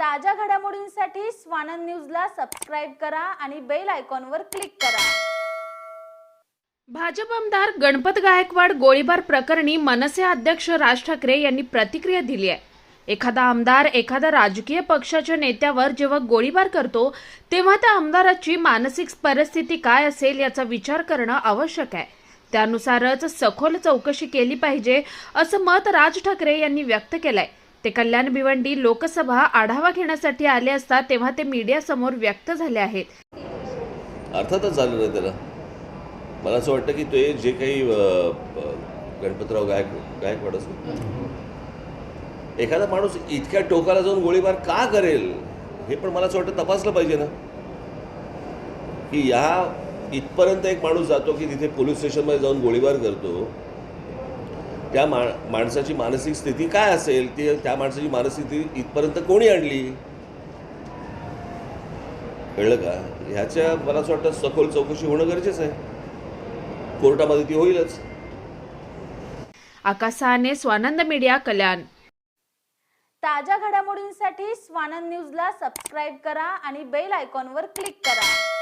ताज्या घडामोडींसाठी स्वानंद न्यूजला सबस्क्राईब करा आणि बेल आयकॉनवर क्लिक करा. भाजप आमदार गणपत गायकवाड गोळीबार प्रकरणी मनसे अध्यक्ष राज ठाकरे यांनी प्रतिक्रिया दिली आहे. एखादा आमदार एखाद्या राजकीय पक्षाच्या नेत्यावर जेव्हा गोळीबार करतो तेव्हा त्या आमदाराची मानसिक परिस्थिती काय असेल याचा विचार करणं आवश्यक आहे. त्यानुसारच सखोल चौकशी केली पाहिजे असं मत राज ठाकरे यांनी व्यक्त केलंय. ते कल्याण भिवंडी लोकसभा आढावा घेण्यासाठी आले असता तेव्हा ते मीडियासमोर व्यक्त झाले आहेत. अर्थातच झालं नाही त्याला. मला असं वाटतं की ते जे काही गणपतराव गायक गायकवाड असो. एखादा माणूस इतक्या टोकाला जाऊन गोळीबार का करेल? हे पण मला असं वाटतं तपासलं पाहिजे ना. की या इथपर्यंत एक माणूस जातो की तिथे पोलीस स्टेशनमध्ये जाऊन गोळीबार करतो. त्या मा माणसाची मानसिक स्थिती काय असेल ती त्या माणसाची मानसिक स्थिती इथपर्यंत कोणी आणली? कळलं का? ह्याच्या मला असं वाटतं सखोल चौकशी होणं गरजेचं आहे. कोर्टामध्ये ती होईलच. आकाश सहाने स्वानंद मीडिया कल्याण. ताज्या घडामोडींसाठी स्वानंद न्यूजला सबस्क्राईब करा आणि बेल आयकॉनवर क्लिक करा.